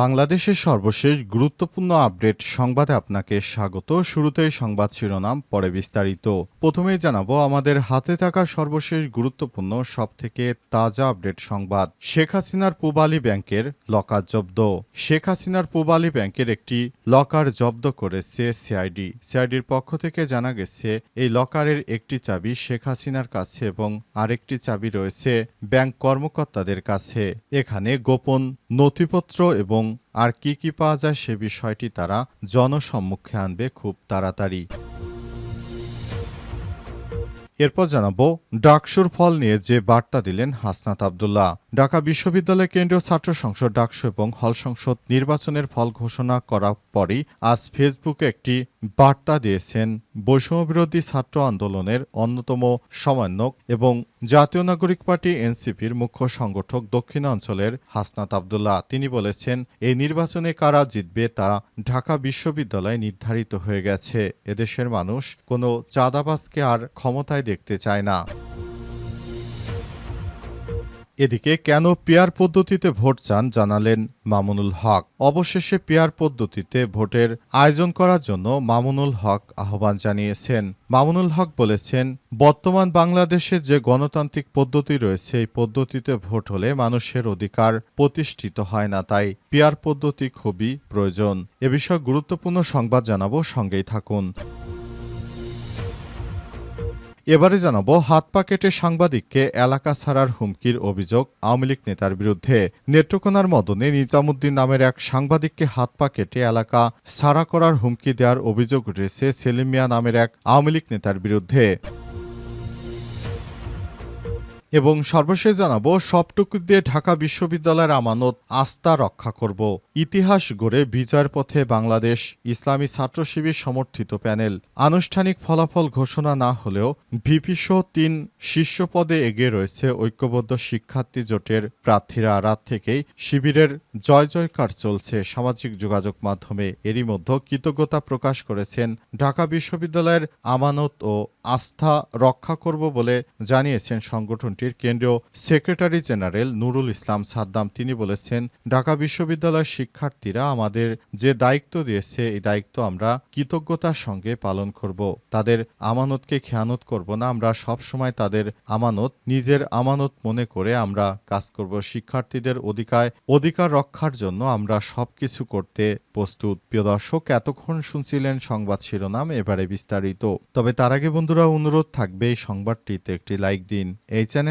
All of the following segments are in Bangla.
বাংলাদেশের সর্বশেষ গুরুত্বপূর্ণ আপডেট সংবাদে আপনাকে স্বাগত। শুরুতেই সংবাদ শিরোনাম, পরে বিস্তারিত। প্রথমেই জানাব, আমাদের হাতে থাকা সর্বশেষ গুরুত্বপূর্ণ, সবথেকে তাজা আপডেট সংবাদ। শেখ হাসিনার পূবালী ব্যাংকের লকার জব্দ। শেখ হাসিনার পূবালী ব্যাংকের একটি লকার জব্দ করেছে সিআইডি। সিআইডির পক্ষ থেকে জানা গেছে, এই লকারের একটি চাবি শেখ হাসিনার কাছে এবং আরেকটি চাবি রয়েছে ব্যাংক কর্মকর্তাদের কাছে। এখানে গোপন নথিপত্র এবং আর কি কি পাওয়া যায় সে বিষয়টি তারা জনসম্মুখে আনবে খুব তাড়াতাড়ি। এরপর জানাব, ডাকসুর ফল নিয়ে যে বার্তা দিলেন হাসনাত আবদুল্লাহ। ঢাকা বিশ্ববিদ্যালয় কেন্দ্রীয় ছাত্র সংসদ ডাকসু এবং হল সংসদ নির্বাচনের ফল ঘোষণা করার পরই আজ ফেসবুকে একটি বার্তা দিয়েছেন বৈষম্যবিরোধী ছাত্র আন্দোলনের অন্যতম সমন্বয়ক এবং জাতীয় নাগরিক পার্টি এনসিপির মুখ্য সংগঠক দক্ষিণাঞ্চলের হাসনাত আবদুল্লাহ। তিনি বলেছেন, এই নির্বাচনে কারা জিতবে তা ঢাকা বিশ্ববিদ্যালয়ে নির্ধারিত হয়ে গেছে। এদেশের মানুষ কোনো চাঁদাবাজকে আর ক্ষমতায় দেখতে চায় না। এদিকে কেন পেয়ার পদ্ধতিতে ভোট চান জানালেন মামুনুল হক। অবশেষে পেয়ার পদ্ধতিতে ভোটের আয়োজন করার জন্য মামুনুল হক আহ্বান জানিয়েছেন। মামুনুল হক বলেছেন, বর্তমান বাংলাদেশে যে গণতান্ত্রিক পদ্ধতি রয়েছে, এই পদ্ধতিতে ভোট হলে মানুষের অধিকার প্রতিষ্ঠিত হয় না, তাই পেয়ার পদ্ধতি খুবই প্রয়োজন। এ বিষয়ে গুরুত্বপূর্ণ সংবাদ জানাব, সঙ্গেই থাকুন। এবারে জানাব, হাত পা কেটে সাংবাদিককে এলাকা ছাড়ার হুমকির অভিযোগ আওয়ামী লীগ নেতার বিরুদ্ধে। নেত্রকোনার মদনে নিজামুদ্দিন নামের এক সাংবাদিককে হাত পা কেটে এলাকা ছাড়া করার হুমকি দেওয়ার অভিযোগ উঠেছে সেলিমিয়া নামের এক আওয়ামী লীগ নেতার বিরুদ্ধে। এবং সর্বশেষ জানাব, সবটুকু দিয়ে ঢাকা বিশ্ববিদ্যালয়ের আমানত আস্থা রক্ষা করব। ইতিহাস গড়ে বিজয়ের পথে বাংলাদেশ ইসলামী ছাত্র শিবির সমর্থিত প্যানেল। আনুষ্ঠানিক ফলাফল ঘোষণা না হলেও ভিপি সহ তিন শীর্ষ পদে এগিয়ে রয়েছে ঐক্যবদ্ধ শিক্ষার্থী জোটের প্রার্থীরা। রাত থেকেই শিবিরের জয় জয়কার চলছে সামাজিক যোগাযোগ মাধ্যমে। এরই মধ্যে কৃতজ্ঞতা প্রকাশ করেছেন ঢাকা বিশ্ববিদ্যালয়ের আমানত ও আস্থা রক্ষা করব বলে জানিয়েছেন সংগঠনটির কেন্দ্রীয় সেক্রেটারি জেনারেল নুরুল ইসলাম সাদ্দাম তিনি বলেছেন, ঢাকা বিশ্ববিদ্যালয়ের শিক্ষার্থীরা আমাদের যে দায়িত্ব দিয়েছে, এই দায়িত্ব আমরা কৃতজ্ঞতার সঙ্গে পালন করব। তাদের আমানতকে খেয়ানত করব না, আমরা সব সময় তাদের আমানত, নিজের আমানত মনে করে আমরা কাজ করব। শিক্ষার্থীদের অধিকার অধিকার রক্ষার জন্য আমরা সবকিছু করতে প্রস্তুত। প্রিয় দর্শক, এতক্ষণ শুনছিলেন সংবাদ শিরোনাম, এবারে বিস্তারিত। তবে তার আগে বন্ধুরা, অনুরোধ থাকবে এই সংবাদটিতে একটি লাইক দিন। এই চ্যানেলে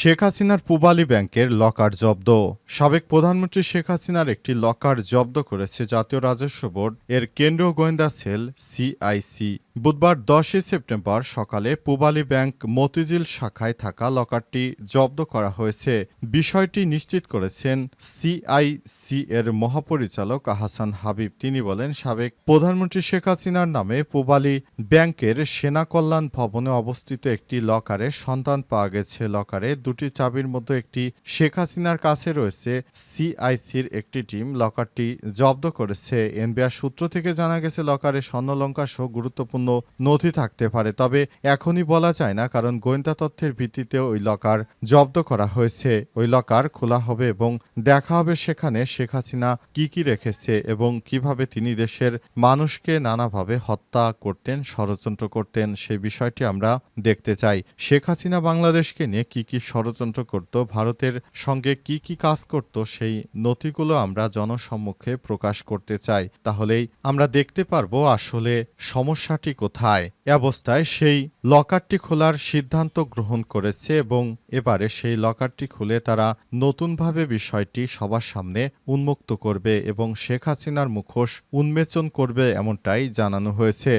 শেখ হাসিনার পূবালী ব্যাংকের লকার জব্দ। সাবেক প্রধানমন্ত্রী শেখ হাসিনার একটি লকার জব্দ করেছে জাতীয় রাজস্ব বোর্ড। এর কেন্দ্রীয় গোয়েন্দা সেল সিআইসি। বুধবার দশই সেপ্টেম্বর সকালে পূবালী ব্যাংক মতিঝিল শাখায় থাকা লকারটি জব্দ করা হয়েছে। বিষয়টি নিশ্চিত করেছেন সিআইসি এর মহাপরিচালক আহসান হাবিব। তিনি বলেন, সাবেক প্রধানমন্ত্রী শেখ হাসিনার নামে পূবালী ব্যাংকের সেনা কল্যাণ ভবনে অবস্থিত একটি লকারে সন্তান পাওয়া গেছে। লকারে দুটি চাবির মধ্যে একটি শেখ হাসিনার কাছে রয়েছে সিআইসির একটি টিম। লকারটি জব্দ করেছে। এনবিআর সূত্র থেকে জানা গেছে, লকারে স্বর্ণলঙ্কা সহ গুরুত্বপূর্ণ নথি থাকতে পারে। তবে এখনই বলা যায় না, কারণ গোয়েন্দা তথ্যের ভিত্তিতে ওই লকার জব্দ করা হয়েছে। ওই লকার খোলা হবে এবং দেখা হবে সেখানে শেখ হাসিনা কি কি রেখেছে এবং কীভাবে তিনি দেশের মানুষকে নানাভাবে হত্যা করতেন, ষড়যন্ত্র করতেন সেই বিষয়টি আমরা দেখতে চাই। শেখ হাসিনা বাংলাদেশকে নিয়ে কি কি ষড়যন্ত্র করত, ভারতের সঙ্গে কি কি কাজ করত সেই নথিগুলো আমরা জনসম্মুখে প্রকাশ করতে চাই। তাহলেই আমরা দেখতে পারব আসলে সমস্যাটি কোথায়। এ অবস্থায় সেই লকারটি খোলার সিদ্ধান্ত গ্রহণ করেছে এবং এবারে সেই লকারটি খুলে তারা নতুনভাবে বিষয়টি সবার সামনে উন্মুক্ত করবে এবং শেখ হাসিনার মুখোশ উন্মোচন করবে এমনটাই জানানো হয়েছে।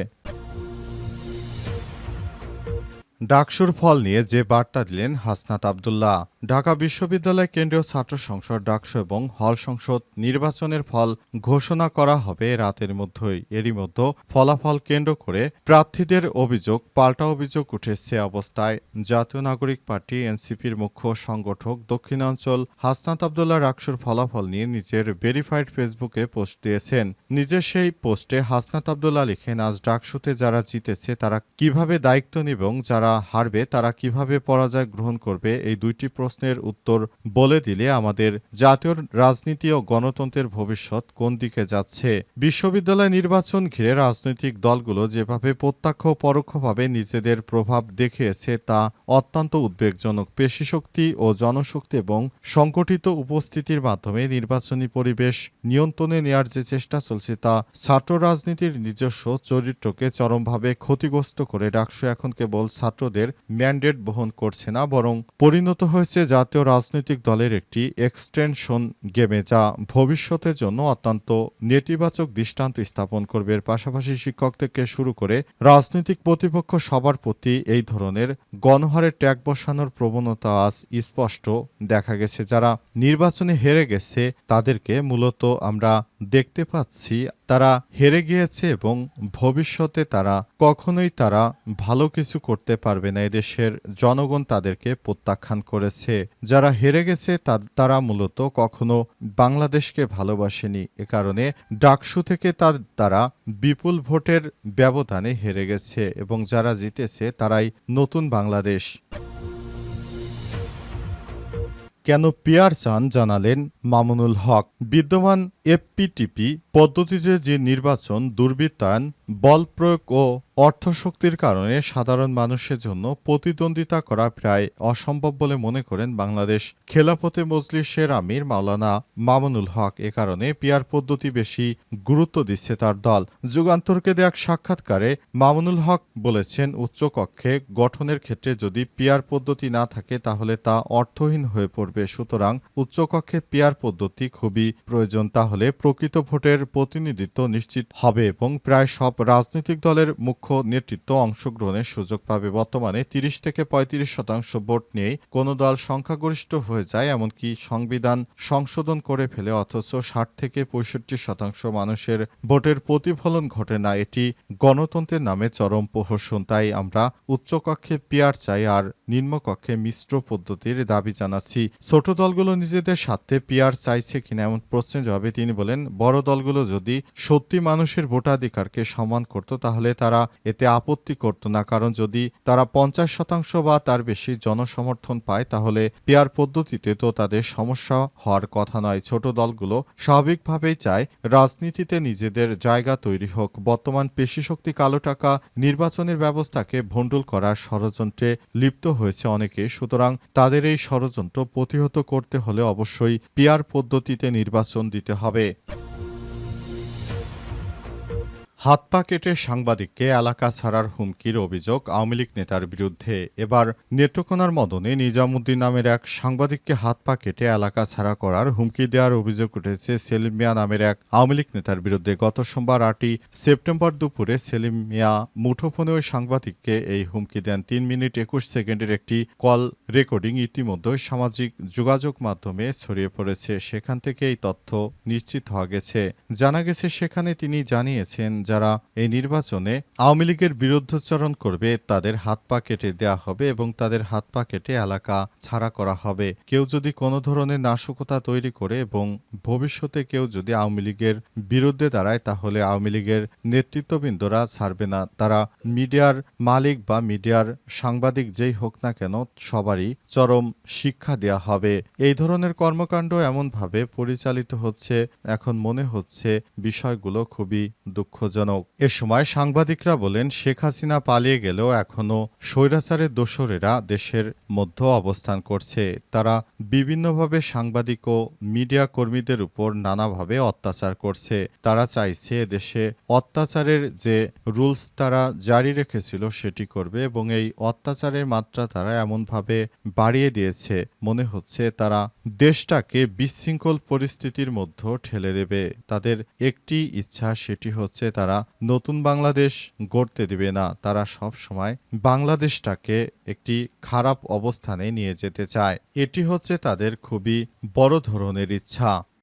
ডাকসুর ফল নিয়ে যে বার্তা দিলেন হাসনাত আবদুল্লাহ, ঢাকা বিশ্ববিদ্যালয় কেন্দ্রীয় ছাত্র সংসদ ডাকসু এবং হল সংসদ নির্বাচনের ফল ঘোষণা করা হবে রাতের মধ্যেই। এরই মধ্যে ফলাফল কেন্দ্র করে প্রার্থীদের অভিযোগ, পাল্টা অভিযোগ উঠেছে অবস্থায়। জাতীয় নাগরিক পার্টি, এনসিপির মুখ্য সংগঠক দক্ষিণাঞ্চল হাসনাত আবদুল্লাহ ডাকসুর ফলাফল নিয়ে নিজের ভেরিফাইড ফেসবুকে পোস্ট দিয়েছেন। নিজের সেই পোস্টে হাসনাত আবদুল্লাহ লিখেন, আজ ডাকসুতে যারা জিতেছে তারা কীভাবে দায়িত্ব নেবে এবং যারা হারবে, তারা কীভাবে পরাজয় গ্রহণ করবে, এই দুইটি প্রশ্নের উত্তর বলে দিলে আমাদের জাতীয় রাজনীতি ও গণতন্ত্রের ভবিষ্যৎ কোন দিকে যাচ্ছে। বিশ্ববিদ্যালয় নির্বাচন ঘিরে রাজনৈতিক দলগুলো যেভাবে প্রত্যক্ষ পরোক্ষভাবে নিজেদের প্রভাব দেখিয়েছে, তা অত্যন্ত উদ্বেগজনক। পেশিশক্তি ও জনশক্তি এবং সংগঠিত উপস্থিতির মাধ্যমে নির্বাচনী পরিবেশ নিয়ন্ত্রণে নেওয়ার যে চেষ্টা চলছে, তা ছাত্র রাজনীতির নিজস্ব চরিত্রকে চরমভাবে ক্ষতিগ্রস্ত করে, ডাকসু এখন কেবল ছাত্রদের ম্যান্ডেট বহন করছে না, বরং পরিণত হয়েছে জাতীয় রাজনৈতিক দলের একটি এক্সটেনশন গেমে, যা ভবিষ্যতের জন্য অত্যন্ত নেতিবাচক দৃষ্টান্ত স্থাপন করবে। এর পাশাপাশি শিক্ষক থেকে শুরু করে রাজনৈতিক প্রতিপক্ষ সবার প্রতি এই ধরনের গণহারে ট্যাগ বসানোর প্রবণতা আজ স্পষ্ট দেখা গেছে। যারা নির্বাচনে হেরে গেছে, তাদেরকে মূলত আমরা দেখতে পাচ্ছি, তারা হেরে গিয়েছে এবং ভবিষ্যতে তারা কখনোই তারা ভালো কিছু করতে পারবে না। এদেশের জনগণ তাদেরকে প্রত্যাখ্যান করেছে। যারা হেরে গেছে তারা মূলত কখনো বাংলাদেশকে ভালোবাসেনি। এ কারণে ডাকসু থেকে তারা বিপুল ভোটের ব্যবধানে হেরে গেছে এবং যারা জিতেছে, তারাই নতুন বাংলাদেশ। কেন পিয়ার চান জানালেন মামুনুল হক। বিদ্যমান এফপিটিপি পদ্ধতিতে যে নির্বাচন দুর্বৃত্তায়ন বল প্রয়োগ ও অর্থশক্তির কারণে সাধারণ মানুষের জন্য প্রতিদ্বন্দ্বিতা করা প্রায় অসম্ভব বলে মনে করেন বাংলাদেশ খেলাফতে মজলিসের আমির মাওলানা মামুনুল হক। এ কারণে পিয়ার পদ্ধতি বেশি গুরুত্ব দিচ্ছে তার দল। যুগান্তরকে দেয়া সাক্ষাৎকারে মামুনুল হক বলেছেন, উচ্চকক্ষে গঠনের ক্ষেত্রে যদি পিয়ার পদ্ধতি না থাকে তাহলে তা অর্থহীন হয়ে পড়বে। সুতরাং উচ্চকক্ষে পিয়ার পদ্ধতি খুবই প্রয়োজন, তাহলে প্রকৃত ভোটের প্রতিনিধিত্ব নিশ্চিত হবে এবং প্রায় সব রাজনৈতিক দলের মুখ্য নেতৃত্ব অংশগ্রহণের সুযোগ পাবে। বর্তমানে তিরিশ থেকে পঁয়ত্রিশ শতাংশ ভোট নিয়েই কোনো দল সংখ্যাগরিষ্ঠ হয়ে যায়, এমনকি সংবিধান সংশোধন করে ফেলে অথচ ষাট থেকে পঁয়ষট্টি শতাংশ মানুষের ভোটের প্রতিফলন ঘটে না। এটি গণতন্ত্রের নামে চরম প্রহসন। তাই আমরা উচ্চকক্ষে পিয়ার চাই আর নিম্নকক্ষে মিশ্র পদ্ধতির দাবি জানাচ্ছি। ছোট দলগুলো নিজেদের স্বার্থে পিয়ার চাইছে কিনা এমন প্রশ্নের জবাবে তিনি বলেন, বড় দলগুলো যদি সত্যি মানুষের ভোটাধিকারকে সম্মান করত, তাহলে তারা এতে আপত্তি করত না। কারণ যদি তারা পঞ্চাশ শতাংশ বা তার বেশি জনসমর্থন পায়, তাহলে পেয়ার পদ্ধতিতে তো তাদের সমস্যা হওয়ার কথা নয়। ছোট দলগুলো স্বাভাবিকভাবেই চায় রাজনীতিতে নিজেদের জায়গা তৈরি হোক। বর্তমান পেশিশক্তি কালো টাকা নির্বাচনের ব্যবস্থাকে ভণ্ডুল করার ষড়যন্ত্রে লিপ্ত হয়েছে অনেকে। সুতরাং তাদের এই ষড়যন্ত্র প্রতিহত করতে হলে অবশ্যই পিয়ার পদ্ধতিতে নির্বাচন দিতে হবে। হাত পা কেটে সাংবাদিককে এলাকা ছাড়ার হুমকির অভিযোগ আওয়ামী লীগ নেতার বিরুদ্ধে। এবার নেত্রকোনার মদনে নিজামুদ্দিন নামের এক সাংবাদিককে হাত পা কেটে এলাকা ছাড়া করার হুমকি দেওয়ার অভিযোগ উঠেছে সেলিম মিয়া নামের এক আওয়ামী লীগ নেতার বিরুদ্ধে। গত সোমবার আটই সেপ্টেম্বর দুপুরে সেলিম মিয়া মুঠোফোনে ওই সাংবাদিককে এই হুমকি দেন। তিন মিনিট একুশ সেকেন্ডের একটি কল রেকর্ডিং ইতিমধ্যে সামাজিক যোগাযোগ মাধ্যমে ছড়িয়ে পড়েছে। সেখান থেকে এই তথ্য নিশ্চিত হওয়া গেছে। জানা গেছে, সেখানে তিনি জানিয়েছেন যারা এই নির্বাচনে আওয়ামী লীগের বিরুদ্ধচারণ করবে, তাদের হাত পা কেটে দেওয়া হবে এবং তাদের হাত পা কেটে এলাকা ছাড়া করা হবে। কেউ যদি কোনো ধরনের নাশকতা তৈরি করে এবং ভবিষ্যতে কেউ যদি আওয়ামী লীগের বিরুদ্ধে দাঁড়ায়, তাহলে আওয়ামী লীগের নেতৃত্ববৃন্দরা ছাড়বে না। তারা মিডিয়ার মালিক বা মিডিয়ার সাংবাদিক যেই হোক না কেন, সবারই চরম শিক্ষা দেওয়া হবে। এই ধরনের কর্মকাণ্ড এমনভাবে পরিচালিত হচ্ছে, এখন মনে হচ্ছে বিষয়গুলো খুবই দুঃখজনক। এ সময় সাংবাদিকরা বলেন, শেখ হাসিনা পালিয়ে গেলেও এখনও স্বৈরাচারের দোসরেরা দেশের মধ্যে অবস্থান করছে। তারা বিভিন্নভাবে সাংবাদিক ও মিডিয়া কর্মীদের উপর নানাভাবে অত্যাচার করছে। তারা চাইছে দেশে অত্যাচারের যে রুলস তারা জারি রেখেছিল সেটি করবে এবং এই অত্যাচারের মাত্রা তারা এমনভাবে বাড়িয়ে দিয়েছে। মনে হচ্ছে তারা দেশটাকে বিশৃঙ্খল পরিস্থিতির মধ্যে ঠেলে দেবে। তাদের একটি ইচ্ছা, সেটি হচ্ছে তারা তারা নতুন বাংলাদেশ গড়তে দিবে না। তারা সব সময় বাংলাদেশটাকে একটি খারাপ অবস্থানে নিয়ে যেতে চায়। এটি হচ্ছে তাদের খুবই বড় ধরনের ইচ্ছা।